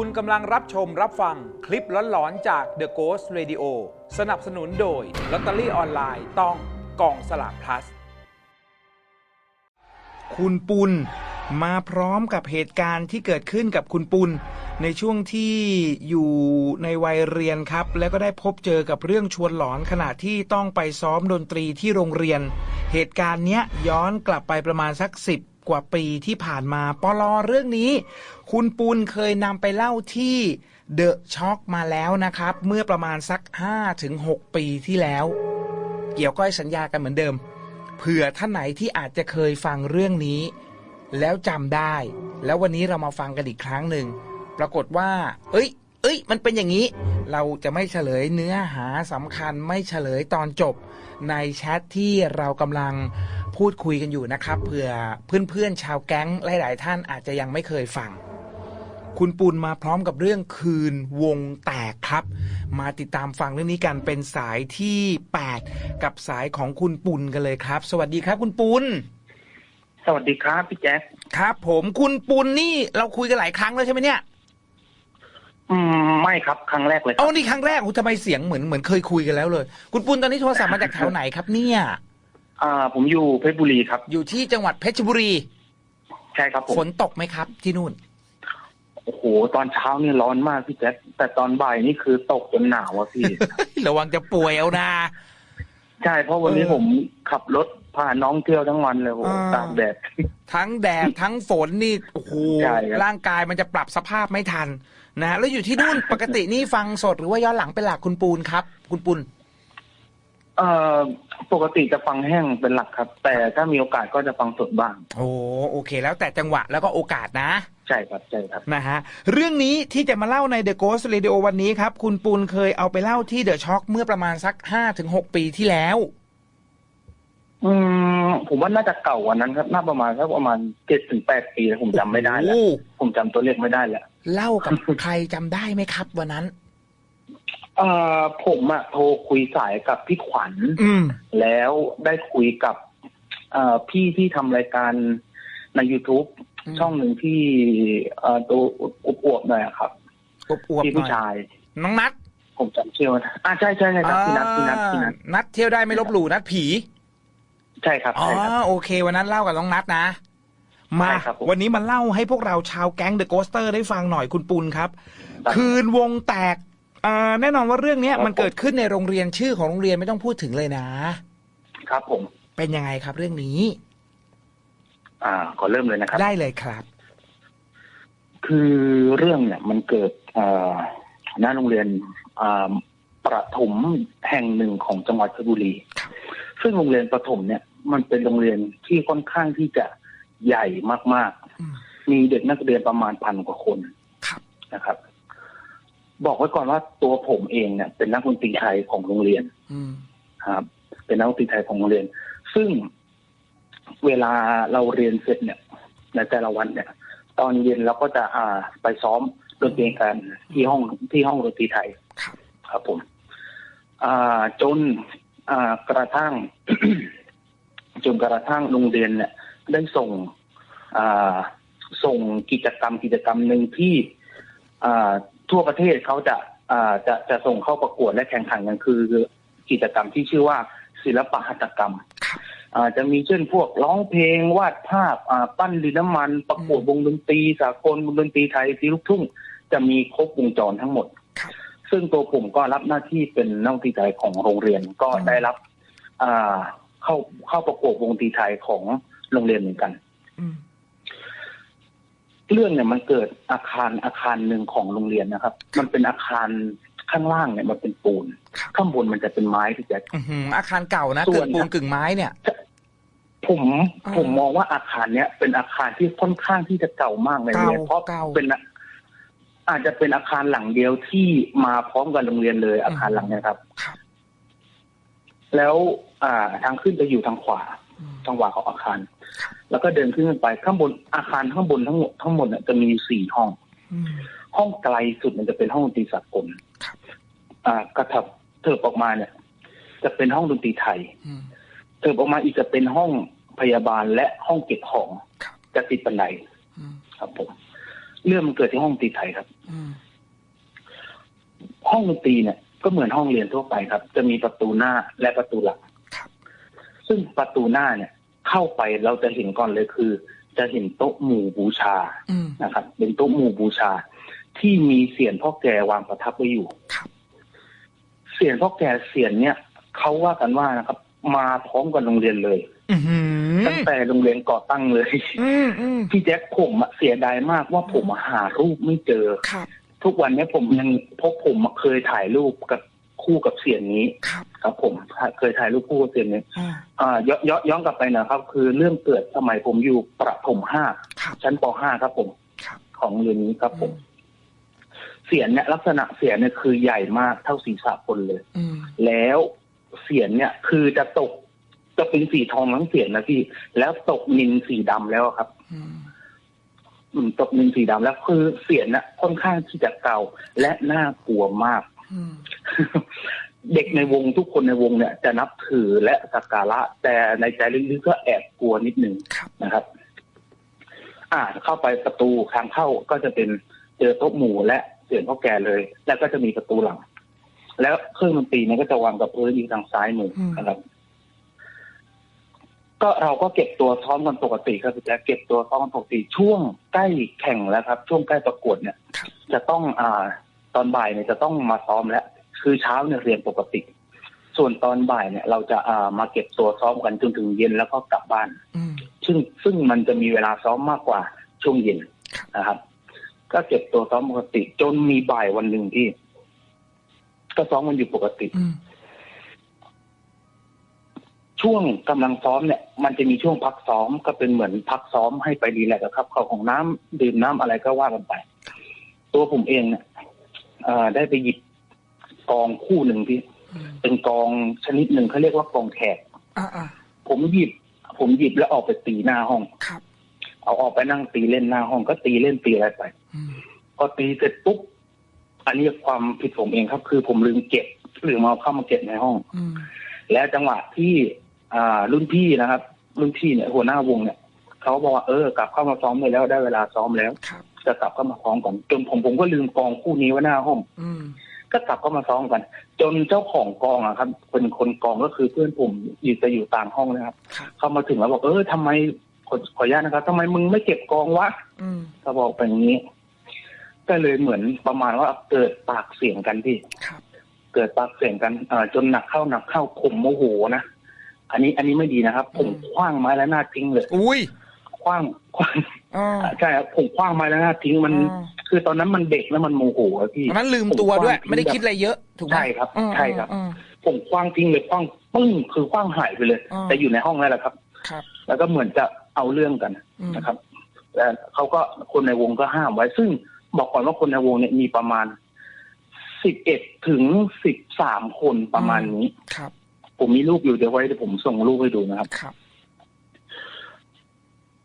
คุณกำลังรับชมรับฟังคลิปหลอนๆจาก The Ghost Radio สนับสนุนโดยลอตเตอรี่ออนไลน์ต้องกองสลาก plus คุณปุณมาพร้อมกับเหตุการณ์ที่เกิดขึ้นกับคุณปุณในช่วงที่อยู่ในวัยเรียนครับ แล้วก็ได้พบเจอกับเรื่องชวนหลอนขณะที่ต้องไปซ้อมดนตรีที่โรงเรียน เหตุการณ์เนี้ยย้อนกลับไปประมาณสักสิบ กว่าปีที่ผ่านมาปลอเรื่องนี้ คุณปุณเคยนำไปเล่าที่เดอะช็อคมาแล้วนะครับ เมื่อประมาณสัก 5-6 ปีที่แล้ว เกี่ยวก้อยสัญญากันเหมือนเดิม เผื่อท่านไหนที่อาจจะเคยฟังเรื่องนี้ แล้วจำได้ แล้ววันนี้เรามาฟังกันอีกครั้งหนึ่งปรากฏว่า เอ้ย เอ้ย มันเป็นอย่างนี้ เราจะไม่เฉลยเนื้อหาสำคัญไม่เฉลยตอนจบ ในแชทที่เรากำลัง พูดคุยกันอยู่นะครับเผื่อเพื่อนๆชาวแก๊งหลาย ๆ ท่านอาจจะยังไม่เคยฟัง คุณปุณมาพร้อมกับเรื่องคืนวงแตกครับ มาติดตามฟังเรื่องนี้กันเป็นสายที่ 8 กับสายของคุณปุณกันเลยครับ สวัสดีครับ คุณปุณสวัสดีครับพี่แจ๊คครับ ผมคุณปุณนี่เราคุยกันหลายครั้งแล้วใช่ไหมเนี่ยอืมไม่ครับครั้งแรกเลยคเอารับนี่ครั้งแรกโอ้ทำไมเสียงเหมือนเหมือนเคยคุยกันแล้วเลย คุณปุณตอนนี้โทรศัพท์มาจากแถวไหนครับเนี่ย อ่าผมอยู่เพชรบุรีครับ อยู่ที่จังหวัดเพชรบุรี ใช่ครับผมฝนตกไหมครับ ที่นู่น โอ้โห ตอนเช้านี่ร้อนมากพี่แจ๊คแต่ตอนบ่ายนี่คือตกจนหนาวอะพี่ ระวังจะป่วยเอานะ ใช่เพราะวันนี้เออผมขับรถพาน้องเที่ยวทั้งวันเลยโอ้โหอ่า ตากแดด ทั้งแดดทั้งฝนนี่โอ้โหใช่ครับ ร่างกายมันจะปรับสภาพไม่ทันนะฮะแล้วอยู่ที่นู่นปกตินี่ฟังสดหรือว่าย้อนหลังเป็นหลักคุณปูนครับ คุณปุณ เอ่อปกติจะฟังแห้งเป็นหลักครับ แต่ถ้ามีโอกาสก็จะฟังสดบ้าง โอ้โอเค แล้วแต่จังหวะแล้วก็โอกาสนะ ใช่ครับใช่ครับนะฮะเรื่องนี้ที่จะมาเล่าใน The Ghost Radio วันนี้ครับ คุณปูนเคยเอาไปเล่าที่ The Shock เมื่อประมาณสัก5-6ปีที่แล้ว อืมผมว่าน่าจะเก่ากว่านั้นครับน่าประมาณสักประมาณเจ็ดถึงแปดปีแล้วผมจำไม่ได้แล้วโอ้ ผมจำตัวเลขไม่ได้แล้ว เล่ากับ ใครจำได้ไหมครับวันนั้น เอ่อผมอะโทรคุยสายกับพี่ขวัญอืม แล้วได้คุยกับเอ่อพี่ที่ทำรายการใน YouTube อืม ช่องหนึ่งที่เอ่อตัวอวบๆหน่อยอะครับอวบพี่ๆหผู้น่อยชาย น้องนัดผมจำชื่อว่าอ่าใช่ใช่ใช่ครับพี่นัทพี่นัทพี่นัทอ่านัดเที่ยวได้ไม่ลบหลู่นัดผี ใช่ครับอ๋อใช่ครับ โอเค วันนั้นเล่ากับน้องนัดนะ มา ใช่ครับผมวันนี้มาเล่าให้พวกเราชาวแก๊งเดอะโกสเตอร์ได้ฟังหน่อยคุณปุณครับ ได้ คืนวงแตกอ่า แน่นอนว่าเรื่องเนี้ยครับมันเกิดขึ้นในโรงเรียนชื่อของโรงเรียนไม่ต้องพูดถึงเลยนะ ครับผม เป็นยังไงครับเรื่องนี้ อ่า ขอเริ่มเลยนะครับ ได้เลยครับ คือเรื่องเนี่ย มันเกิดเอ่อหน้าโรงเรียนอ่าประถมแห่งหนึ่งของจังหวัดเพชรบุรีครับซึ่งโรงเรียนประถมเนี่ย มันเป็นโรงเรียนที่ค่อนข้างที่จะใหญ่มากอืมๆมีเด็กนักเรียนประมาณพันกว่าคนครับนะครับ บอกไว้ก่อนว่าตัวผมเองเนี่ยเป็นนักดนตรีไทยของโรงเรียนอืมครับ เป็นนักดนตรีไทยของโรงเรียน ซึ่งเวลาเราเรียนเสร็จเนี่ย ในแต่ละวันเนี่ย ตอนเย็นเราก็จะอ่าไปซ้อมดนตรีกันที่ห้องที่ห้องดนตรีไทยครับครับผม อ่าจนอ่ากระทั่งจนกระทั่งโรงเรียนเนี่ย ได้ส่งอ่าส่งกิจกรรมกิจกรรมหนึ่งที่อ่า ทั่วประเทศเขาจะอ่าจะจะส่งเข้าประกวดและแข่งขันกันคือกิจกรรมที่ชื่อว่าศิลปหัตถกรรมครับอ่าจะมีเช่นพวกร้องเพลงวาดภาพอ่าปั้นดินน้ำมัน ประกวดวงดนตรีสากลวงดนตรีไทยซีลูกทุ่ง จะมีครบวงจรทั้งหมดครับซึ่งตัวผมก็รับหน้าที่เป็นนักดนตรีไทยของโรงเรียนก็อืมได้รับอ่าเข้าเข้าประกวดวงดนตรีไทยของโรงเรียนเหมือนกันอืม เรื่องเนี่ยมันเกิดอาคารอาคารหนึ่งของโรงเรียนนะครับ มันเป็นอาคารข้างล่างเนี่ยมันเป็นปูนครับข้างบนมันจะเป็นไม้ที่แจ๊คอื้อหืออาคารเก่านะส่กึ่วนงปูนกึ่งไม้เนี่ย ผมอ่าผมมองว่าอาคารเนี้ยเป็นอาคารที่ค่อนข้างที่จะเก่ามากในโรงเรียนเก่าเพราะเก่าเป็นอะอาจจะเป็นอาคารหลังเดียวที่มาพร้อมกับโรงเรียนเลย อาคารหลังเนี้ยครับครับแล้ว อ่า ทางขึ้นจะอยู่ทางขวา อืมทางขวาของอาคาร แล้วก็เดินขึ้นไปข้างบนอาคารข้างบนทั้งหมดทั้งหมดเนี่ยจะมีสี่ห้องอืมห้องไกลสุดมันจะเป็นห้องดนตรีสากลครับอ่ากระถับเถิบออกมาเนี่ย จะเป็นห้องดนตรีไทยอืมเถิบออกมาอีกจะเป็นห้องพยาบาลและห้องเก็บของครับจะติดบันไดอืมครับผมเรื่องมันเกิดที่ห้องดนตรีไทยครับอืมห้องดนตรีเนี่ย ก็เหมือนห้องเรียนทั่วไปครับ จะมีประตูหน้าและประตูหลังครับ ซึ่งประตูหน้าเนี่ย เข้าไปเราจะเห็นก่อนเลยคือ จะเห็นโต๊ะหมู่บูชาอืมนะครับ เป็นโต๊ะหมู่บูชา ที่มีเสียนพ่อแก่วางประทับไว้อยู่ครับเสียนพ่อแก่เสียนเนี่ยเขาว่ากันว่านะครับ มาพร้อมกับโรงเรียนเลยอืมตั้งแต่โรงเรียนก่อตั้งเลยอืมอืมพี่แจ็คผมอะเสียดายมากว่าผมอะหารูปไม่เจอครับทุกวันเนี้ยผมยังพบผมอะเคยถ่ายรูปกับ คู่กับเสียนนี้ครับครับ ผมเคยถ่ายรูปคู่กับเสียนนี้อ่าอ่าย้อนย้อนย้อนกลับไปนะครับ คือเรื่องเกิดสมัยผมอยู่ประถมห้าครับชั้นปห้าครับ ผมครับของเรียนนี้ครับผม เสียนเนี่ย ลักษณะเสียนเนี่ยคือใหญ่มากเท่าศีรษะคนเลยอืมแล้วเสียนเนี่ย คือจะตกจะเป็นสีทองทั้งเสียนนะพี่ แล้วตกนินสีดำแล้วครับอืมอืมตกนินสีดำแล้วคือเสียนน่ะค่อนข้างที่จะเก่าและน่ากลัวมากอืม เด็กในวงทุกคนในวงเนี่ย จะนับถือและสักการะ แต่ในใจลึกๆก็แอบกลัวนิดนึงครับนะครับ อ่า เข้าไปประตูทางเข้าก็จะเป็นเจอโต๊ะหมู่และเสียงพ่อแก่เลย แล้วก็จะมีประตูหลัง แล้วเครื่องดนตรีเนี่ยก็จะวางกับพื้นอยู่ทางซ้ายมืออมนะครับ ก็เราก็เก็บตัวซ้อมกันปกติครับพี่แจ๊คเก็บตัวซ้อมกันปกติช่วงใกล้แข่งแล้วครับ ช่วงใกล้ประกวดเนี่ยครับจะต้องอ่า ตอนบ่ายเนี่ยจะต้องมาซ้อมแล้วคือเช้าเนี่ยเรียนปกติ ส่วนตอนบ่ายเนี่ย เราจะอ่ามาเก็บตัวซ้อมกันจนถึงเย็นแล้วก็กลับบ้านอืมซึ่งซึ่งมันจะมีเวลาซ้อมมากกว่าช่วงเย็นครับนะครับ ก็เก็บตัวซ้อมปกติ จนมีบ่ายวันหนึ่งที่ ก็ซ้อมมันอยู่ปกติอืมช่วงกำลังซ้อมเนี่ย มันจะมีช่วงพักซ้อมก็เป็นเหมือนพักซ้อมให้ไปดีแลกซ์อะครับ เข้าของน้ำดื่มน้ำอะไรก็ว่ากันไป ตัวผมเองเนี่ยเอ่อ ได้ไปหยิบกองคู่หนึ่งที่อืมเป็นกองชนิดหนึ่งเขาเรียกว่ากองแขกอ่าอ่าผมหยิบ ผมหยิบแล้วออกไปตีหน้าห้องครับ เอาออกไปนั่งตีเล่นหน้าห้องก็ตีเล่นตีอะไรไปอืมพอตีเสร็จปุ๊บอันนี้ความผิดผมเองครับ คือผมลืมเก็บลืมเอาเข้ามาเก็บในห้องอืมและจังหวะที่ อ่า รุ่นพี่นะครับ รุ่นพี่เนี่ยหัวหน้าวงเนี่ยเขาบอกว่าเออกลับเข้ามาซ้อมได้แล้วได้เวลาซ้อมแล้วครับ จะกลับเข้ามาซ้อมก่อนจนผมผมก็ลืมกองคู่นี้ไว้หน้าห้องอืมก็กลับเข้ามาซ้อมกัน จนเจ้าของกองอะครับคนคนกองก็คือเพื่อนผมอยู่จะอยู่ต่างห้องนะครับครับเข้ามาถึงแล้วบอกเออทำไมขอขออนุญาตนะครับทำไมมึงไม่เก็บกองวะอืมเขาบอกไปอย่างนี้ ก็เลยเหมือนประมาณว่าเกิดปากเสียงกันพี่ครับเกิดปากเสียงกันเอ่อจนหนักเข้าหนักเข้าผมโมโหนะอันนี้อันนี้ไม่ดีนะครับ ผมคว้างไม้แล้วหน้าทิ้งเลย อุ้ย คว้างคว้างอ๋อใช่ครับผมคว้างไม้แล้วหน้าทิ้งมันอ๋อคือตอนนั้นมันเด็กแล้วมันโมโหอะพี่ตอนนั้นลืมตัวด้วย ไม่ได้คิดอะไรเยอะถูกไหมใช่ครับอืมใช่ครับอืมผมคว้างทิ้งเลยคว้างปึ้งคือคว้างหายไปเลยอ๋อแต่อยู่ในห้องนั่นแหละครับ ครับ แล้วก็เหมือนจะเอาเรื่องกันอืมนะครับแต่เขาก็คนในวงก็ห้ามไว้ ซึ่งบอกก่อนว่าคนในวงเนี่ยมีประมาณสิบเอ็ดถึงสิบสามคนประมาณนี้ ครับ ผมมีรูปอยู่เดี๋ยวไว้เดี๋ยวผมส่งรูปให้ดูนะครับครับ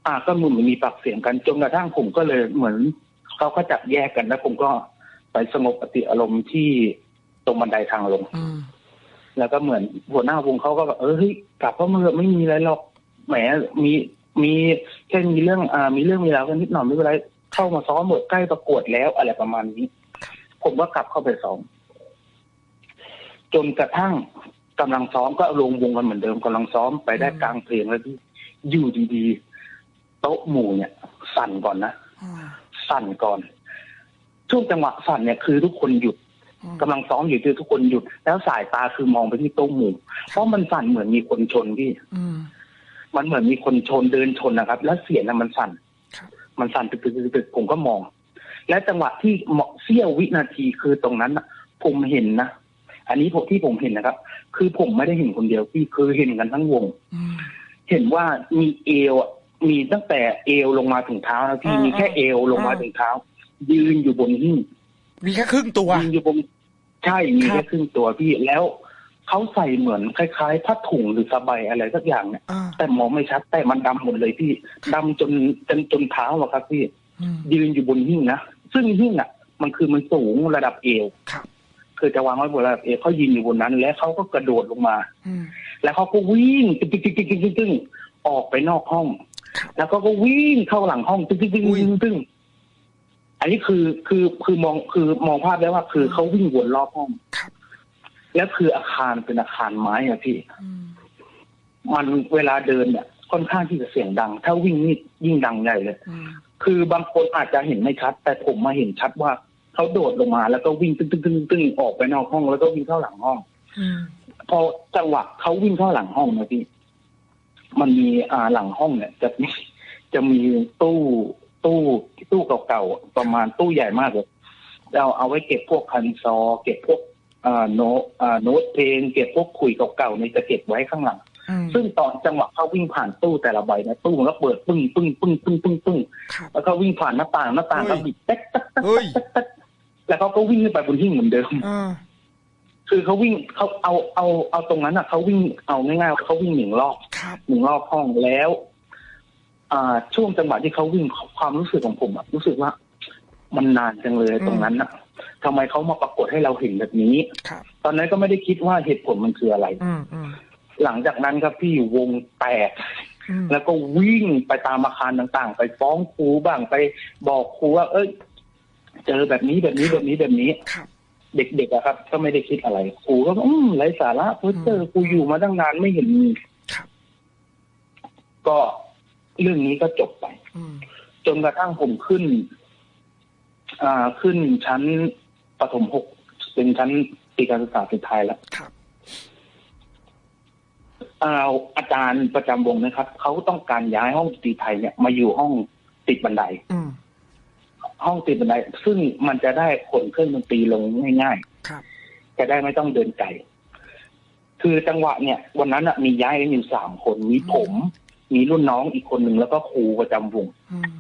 อ่าก็เหมือนมีปากเสียงกันจนกระทั่งผมก็เลยเหมือนเขาก็จับแยกกันแล้วผมก็ไปสงบปฏิอารมณ์ที่ตรงบันไดทางลงอืมแล้วก็เหมือนหัวหน้าวงเขาก็แบบเออเฮ้ยกลับก็เมื่อไม่มีอะไรหรอกแหมมีมีแค่มีเรื่องอ่ามีเรื่องมีราวกันนิดหน่อยไม่เป็นไรเข้ามาซ้อมหมดใกล้ประกวดแล้วอะไรประมาณนี้ ผมก็กลับเข้าไปซ้อมจนกระทั่งกำลังซ้อมก็ลงวงกันเหมือนเดิมกำลังซ้อมไปได้กลางเพลงแล้วที่อยู่ดีๆ โต๊ะหมู่เนี่ยสั่นก่อนนะอืมสั่นก่อน ช่วงจังหวะสั่นเนี่ยคือทุกคนหยุดอืมกำลังซ้อมอยู่คือทุกคนหยุด แล้วสายตาคือมองไปที่โต๊ะหมู่ เพราะมันสั่นเหมือนมีคนชนพี่อืมมันเหมือนมีคนชนเดินชนนะครับ แล้วเสียงน่ะมันสั่นครับมันสั่นตึกตึกตึกตึกผมก็มอง และจังหวะที่เหมาะเสี้ยววินาทีคือตรงนั้นน่ะผมเห็นนะอันนี้ผมที่ผมเห็นนะครับ คือผมไม่ได้เห็นคนเดียวพี่คือเห็นกันทั้งวงอืมเห็นว่ามีเอวอะ มีตั้งแต่เอวลงมาถึงเท้านะพี่อ่ามีมีแค่เอวลงมาอ่าถึงเท้า ยืนอยู่บนหิ้งมีแค่ครึ่งตัวยืนอยู่บนใช่มีครัแค่บครึ่งตัวพี่แล้วเขาใส่เหมือนคล้ายๆผ้าถุงหรือสบายอะไรสักอย่างเนี่ยอ่าแต่มองไม่ชัดแต่มันดำหมดเลยพี่ดำจนจนจนเท้าอะครับพี่อืมยืนอยู่บนหิ้งนะซึ่งหิ้งอะ มันคือมันสูงระดับเอวครับคือจะวางไว้บนระดับเอวเขายืนอยู่บนนั้น แล้วเขาก็กระโดดลงมาอืมแล้วเขาก็วิ่งตึ๊งตึ๊งตึ๊งตึ๊งตึ๊งตึ๊งตึ๊งออกไปนอกห้องครับ แล้วก็ก็วิ่งเข้าหลังห้องตึ๊งตึ๊งตึ๊งอุ้ยตึ๊งตึ๊งอันนี้คือคือคือมองคือมองภาพได้ว่าคือเขาวิ่งวนรอบห้องครับแล้วคืออาคารเป็นอาคารไม้อะพี่อืมมันเวลาเดินเนี่ยค่อนข้างที่จะเสียงดัง ถ้าวิ่งนี่ยิ่งดังใหญ่เลยอืมคือบางคนอาจจะเห็นไม่ชัด แต่ผมมาเห็นชัดว่าเขาโดดลงมา แล้วก็วิ่งตึ้งตึ้งตึ้งตึ้งออกไปนอกห้องแล้วก็วิ่งเข้าหลังห้องอืมพอจังหวะเขาวิ่งเข้าหลังห้องนะพี่ มันมีอ่าหลังห้องเนี่ย จะมีจะมีตู้ตู้ตู้เก่าๆประมาณตู้ใหญ่มากเลยเราเอาไว้เก็บพวกคันซอ เก็บพวกอ่าโน้ตอ่าโน้ตเพลง เก็บพวกคุยเก่าๆในยจะเก็บไว้ข้างหลังอืมซึ่งตอนจังหวะเขาวิ่งผ่านตู้แต่ละใบนะตู้มันก็เปิดปึ้งปึ้งปึ้งปึ้งปึ้งปึ้งครับแล้วก็วิ่งผ่านหน้าต่างหน้าต่างก็เฮ้ยบิดแต๊กแต๊กแต๊กเฮ้ยแต๊กแต๊กแล้วเขาก็วิ่งขึ้นไปบนหิ้งเหมือนเดิมอ่า คือเขาวิ่งเขาเอาเอาเอาตรงนั้นอะเขาวิ่งเอาง่ายๆเขาวิ่งหนึ่งรอบครับหนึ่งรอบห้องแล้วอ่าช่วงจังหวะที่เขาวิ่งความรู้สึกของผมอะรู้สึกว่า มันนานจังเลยตรงนั้นอะทำไมเขามาปรากฏให้เราเห็นแบบนี้ครับตอนนั้นก็ไม่ได้คิดว่าเหตุผลมันคืออะไรอืมอืมหลังจากนั้นครับพี่วงแตกอืมแล้วก็วิ่งไปตามอาคารต่างๆ ไปฟ้องครูบ้างไปบอกครูว่า เอ้ย เจอแบบนี้แบบนี้แบบนี้แบบนี้ครับ เด็กๆอะครับ ก็ไม่ได้คิดอะไรครูก็บอกอืมไร้สาระเพื่อเจอครูอยู่มาตั้งนานไม่เห็นมีครับก็เรื่องนี้ก็จบไปอืมจนกระทั่งผมขึ้น อ่าขึ้นชั้นประถมหกเป็นชั้นปีการศึกษาสุดท้ายแล้วครับอ่าอาจารย์ประจำวงนะครับเขาต้องการย้ายห้องดนตรีไทยเนี่ยมาอยู่ห้องติดบันไดอืม ห้องติดบันไดซึ่งมันจะได้ขนเครื่องดนตรีลงง่ายครับๆจะได้ไม่ต้องเดินไกลคือจังหวะเนี่ย วันนั้นน่ะมีย้ายกันอยู่สามคนมีผม มีรุ่นน้องอีกคนหนึ่งแล้วก็ครูประจำวงอืม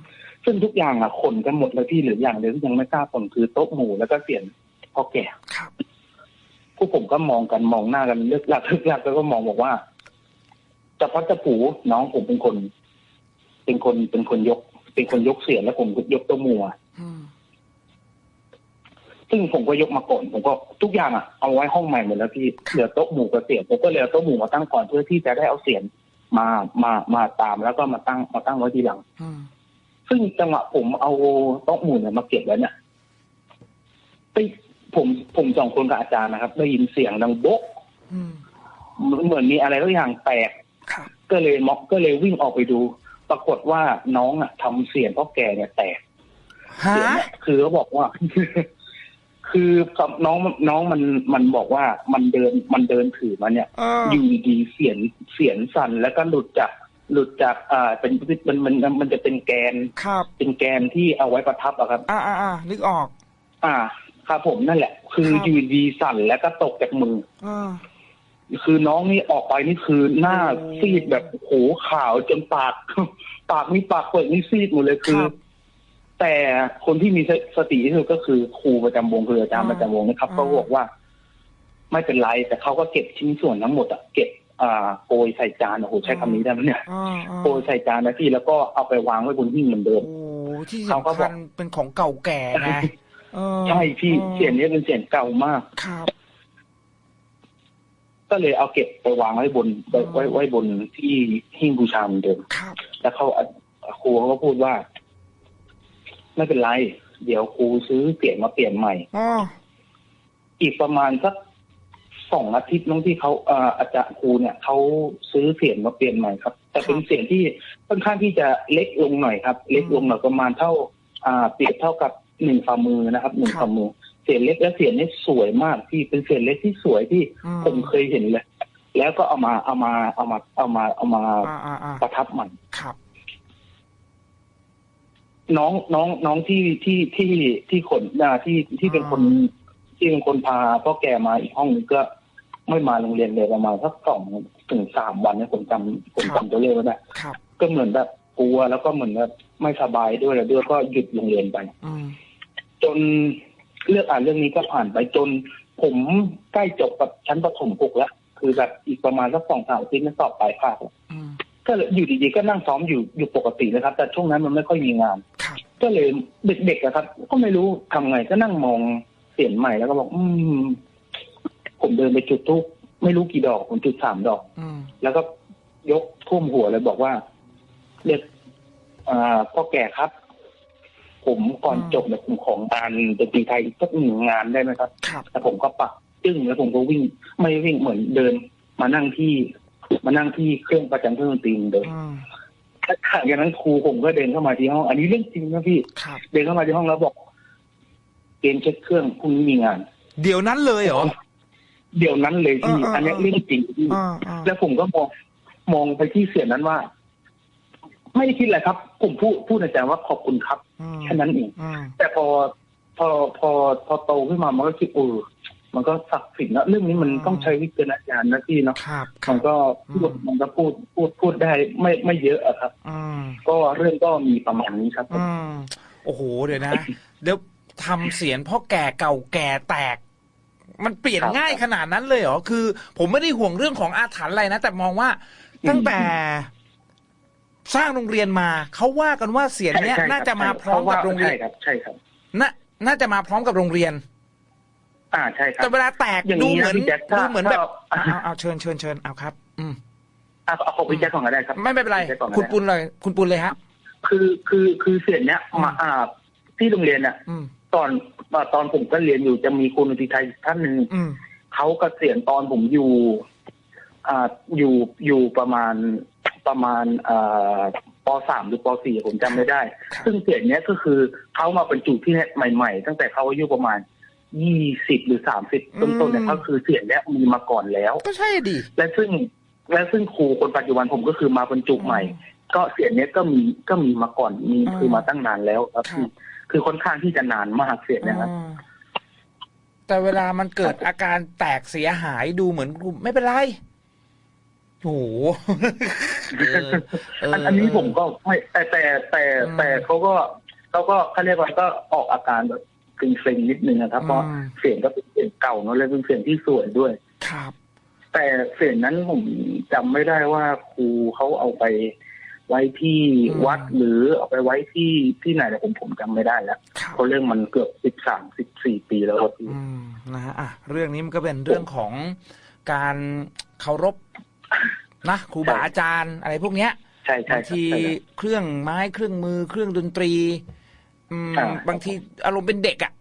ซึ่งทุกอย่างอะขนกันหมดเลยพี่เหลืออย่างเดียวที่ยังไม่ทราบผลคือโต๊ะหมู่แล้วก็เสียงพ่อแก่ครับพวกผมก็มองกันมองหน้ากันเลือกหลักเลือกหลักแล้วก็มองบอกว่าจะพัดจะผูน้องผมเป็นคน เป็นคนเป็นคนยก เป็นคนยกเสียงแล้วผมก็ยกโต๊ะหมู่อะอืม ซึ่งผมก็ยกมาก่อนผมก็ทุกอย่างอะเอาไว้ห้องใหม่หมดแล้วพี่เหลือโต๊ะหมู่กับเสียงผมก็เลยเอาโต๊ะหมู่มาตั้งก่อนเพื่อที่จะได้เอาเสียงมามามาตามแล้วก็มาตั้งมาตั้งไว้ทีหลังอืมซึ่งจังหวะผมเอาโต๊ะหมู่เนี่ยมาเก็บไว้เนี่ยไปผมผมสองคนกับอาจารย์นะครับได้ยินเสียงดังโบ๊ะอืมเหมือนมีอะไรทุกอย่างแตกครับก็เลยม็อกก็เลยวิ่งออกไปดู ปรากฏว่าน้องอะทำเสียงพ่อแก่เนี่ยแตก ฮะเสียงเนี่ยคือเขาบอกว่า คือน้องน้องมันมันบอกว่ามันเดินมันเดินถือมาเนี่ยเอออยู่ดีๆเสียงเสียงสั่นแล้วก็หลุดจากหลุดจากอ่าเป็นมันมันมันจะเป็นแกนครับเป็นแกนที่เอาไว้ประทับอะครับ อ่าอ่าอ่านึกออก อ่าครับผมนั่นแหละ คือครับอยู่ดีๆสั่นแล้วก็ตกจากมือเออคือน้องนี่ออกไปนี่คือหน้าโอ้ซีดแบบโหขาวจนปาก ปากนี่ปากเปิดนี่ซีดหมดเลยคือครับ แต่คนที่มีสติที่สุดก็คือครูประจำวงคืออาจารย์อ่าประจำวงนะครับอ่าเขาบอกว่า ไม่เป็นไร แต่เขาก็เก็บชิ้นส่วนทั้งหมดอะเก็บอ่าโกยใส่จานโอ้โหใช้คำนี้ได้ไหมเนี่ยอ่าอ่าโกยใส่จานนะพี่แล้วก็เอาไปวางไว้บนหิ้งเหมือนเดิมโอ้ที่เขาก็สำบคัอกญเป็นของเก่าแก่ไงเออใช่พี่ออเสียงนี้เป็นเสียงเก่ามากครับ ก็เลยเอาเก็บไปวางไว้บนไว้ไว้ไว้บนที่หิ้งบูชาเหมือนเดิมครับแล้วเขาอะครูเขาก็พูดว่า ไม่เป็นไร เดี๋ยวครูซื้อเปลี่ยนมาเปลี่ยนใหม่อ๋ออีกประมาณสักสองอาทิตย์น้องที่เขาเอ่ออาจารย์ครูเนี่ยเขาซื้อเสียงมาเปลี่ยนใหม่ครับ แต่เป็นเสียงที่ค่อนข้างที่จะเล็กลงหน่อยครับ เล็กลงหน่อยประมาณเท่า อ่า เปรียบเท่ากับหนึ่งฝ่ามือนะครับหนึ่งฝ่ามือ เสียงเล็กและเสียงนี่สวยมากที่เป็นเสียงเล็กที่สวยที่อืผมเคยเห็นเลยแล้วก็เอามาเอามาเอามาเอามาเอามาอ่าอ่าอ่าประทับใหม่ครับ น้องน้องน้องที่ที่ที่ที่ขนอ่าที่ที่เป็นคนที่เป็นคนพาพ่อแกมาอีกห้องนึงก็ไม่มาโรงเรียนเลยประมาณสักสองถึงสามวันเนี่ยผมจำผมจำตัวเลขไว้ได้ครับ ก็เหมือนแบบกลัวแล้วก็เหมือนแบบไม่สบายด้วยแล้วด้วยก็หยุดโรงเรียนไปอืมจนเลือกอ่านเรื่องนี้ก็ผ่านไปจน ผมใกล้จบกับชั้นประถมหกแล้ว คือแบบอีกประมาณสักสองสามอาทิตย์นั่นสอบปลายภาคแล้วอืม ก็เลยอยู่ดีๆก็นั่งซ้อมอยู่อยู่ปกตินะครับ แต่ช่วงนั้นมันไม่ค่อยมีงานครับก็เลยเด็กๆอะครับ ก็ไม่รู้ทำไงก็นั่งมองเสียงใหม่แล้วก็บอก อืม ผมเดินไปจุดทูปไม่รู้กี่ดอกผมจุดสามดอกอืมแล้วก็ยกท่วมหัวเลยบอกว่าเรียกอ่าพ่อแก่ครับ ผมก่อนอืมจบเนี่ยผมของงานดนตรีไทยอีกสักหนึ่งงานได้ไหมครับครับแล้วผมก็ปักจึ้งแล้วผมก็วิ่ง ไม่วิ่งเหมือนเดินมานั่งที่ มานั่งที่เครื่องประจำเครื่องดนตรีเหมือนเดิมอืมแล้วหลังจากนั้นครูผมก็เดินเข้ามาที่ห้อง อันนี้เรื่องจริงนะพี่ครับเดินเข้ามาที่ห้องแล้วบอก เกณฑ์เช็คเครื่องพรุ่งนี้มีงาน เดี๋ยวนั้นเลยเหรอ เดี๋ยวนั้นเลยพี่เออเออเอออัอันนี้เรื่องจริงพี่อ่าอ่าแล้วผมก็มองมองไปที่เสียงนั้นว่า ไม่ได้คิดอะไรครับ ผมพูดพูดในใจว่าขอบคุณครับอืมแค่นั้นเองอืมแต่พอพอพอพอโตขึ้นมามันก็คิดเออ มันก็ศักดิ์สิทธิ์นะเรื่องนี้มันอืมต้องใช้วิจารณญาณนะพี่เนาะครับคมัรันบก็พูดอืมมันก็พูดพูดพูดได้ไม่ไม่เยอะอะครับอืมก็เรื่องก็มีประมาณนี้ครับผมอืมโอ้โหเดี๋ยวนะเดี๋ยวทำเสียงพ่อแก่เก่าแก่แตก มันเปลี่ยนง่ายขนาดนั้นเลยเหรอคือ ผมไม่ได้ห่วงเรื่องของอาถรรพ์อะไรนะ แต่มองว่า ตั้งแต่สร้างโรงเรียนมาเขาว่ากันว่าเสียงเนี้ยใช่ใช่น่าจะมาพร้อมกับโรงเรียนใช่ครับใช่ครับน่าน่าจะมาพร้อมกับโรงเรียน อ่าใช่ครับแต่เวลาแตกอย่างดูนี้เหมืนะอนพี่แจ๊คถ้าดูเหมือนแบบถ้าเอาเอาเอาเชิญเชิญเชิญเอาครับ อืมอะเอาของพี่แจ๊คก่อนก็ได้ครับไม่ไม่เป็นไร พี่แจ๊คก่อนก็คุณได้ปุณเลย คุณปุณเลยฮะ คือคือคือเสียงเนี้ยมาอ่าที่โรงเรียนเนี่ยอืม ตอนตอนผมก็เรียนอยู่จะมีครูดนตรีไทยท่านหนึ่งอืม เขาเกษียณตอนผมอยู่อ่าอยู่อยู่ประมาณประมาณอ่าปสามหรือปสี่ผมจำไม่ได้ ครับ ซึ่งเสียงเนี้ยก็คือเขามาบรรจุที่ใหม่ๆ ตั้งแต่เขาอายุประมาณ ยี่สิบหรือสามสิบต้นๆเนี่ยก็คือเสียงเนี้ยมีมาก่อนแล้ว ก็ใช่ดิและซึ่งและซึ่งครูคนปัจจุบันผมก็คือมาบรรจุใหม่ ก็เสียงเนี้ยก็มีก็มีมาก่อนมีอืมคือมาตั้งนานแล้วครับครับคือคือค่อนข้างที่จะนานมากเสียงเนะครับอ่าแต่เวลามันเกิดอาการแตกเสียหายดูเหมือนไม่เป็นไรโอ้โหเออเอันอันนี้ผมก็ไม่แต่แต่แต่อืมแต่เขาก็เขาก็เขาเรียกว่าก็ออกอาการแบบ เกร็งๆนิดนึงนะครับ เพราะอืมเสียงก็เป็นเสียงเก่าเนอะเลยเป็นเสียงที่สวยด้วย ครับ แต่เสียงนั้นผมจำไม่ได้ว่าครูเขาเอาไปไว้ที่อืมวัดหรือเอาไปไว้ที่ที่ไหนแต่ผมผมจำไม่ได้แล้วครับเพราะเรื่องมันเกือบสิบสามสิบสี่ปีแล้วครับพี่อืมนะฮะอะเรื่องนี้มันก็เป็นเรื่องของการเคารพนะครูบาอาจารย์อะไรพวกเนี้ยใช่ใช่บางครับทีใช่ครับเครื่องไม้เครื่องมือเครื่องดนตรี อืมอ่าบางทีอารมณ์เป็นเด็กอะ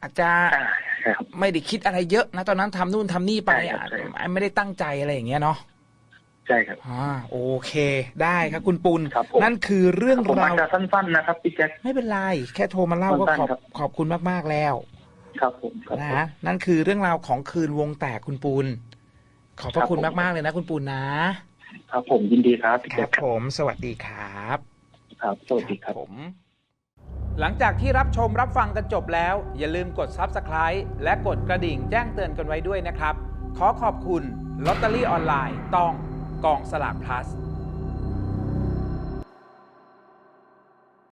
อาจจะอ่าใช่ครับไม่ได้คิดอะไรเยอะนะ ตอนนั้นทำนู่นทำนี่ไปใช่ครับอะใช่ครับไม่ได้ตั้งใจอะไรอย่างเงี้ยเนาะใช่ครับอ่าโอเค ได้ครับคุณปุณครับผมนั่นคือเรื่องผมอาราจวจะสั้นๆนะครับพี่แจ็คไม่เป็นไรแค่โทรมาเล่าก็สั้นขอบๆครับขอบคุณมากๆแล้วครับผมครับผมนะนั่นคือเรื่องราวของคืนวงแตกคุณปูนขอบพระครับคุณผมมากๆเลยนะ คุณปูนนะ ครับผมยินดีครับพี่คแจ็รัคบผม สวัสดีครับ ครับสวัสดีครับผม หลังจากที่รับชมรับฟังกันจบแล้ว อย่าลืมกด Subscribe และกดกระดิ่งแจ้งเตือนกันไว้ด้วยนะครับ ขอขอบคุณลอตเตอรี่ออนไลน์ต้องกองสลาก plus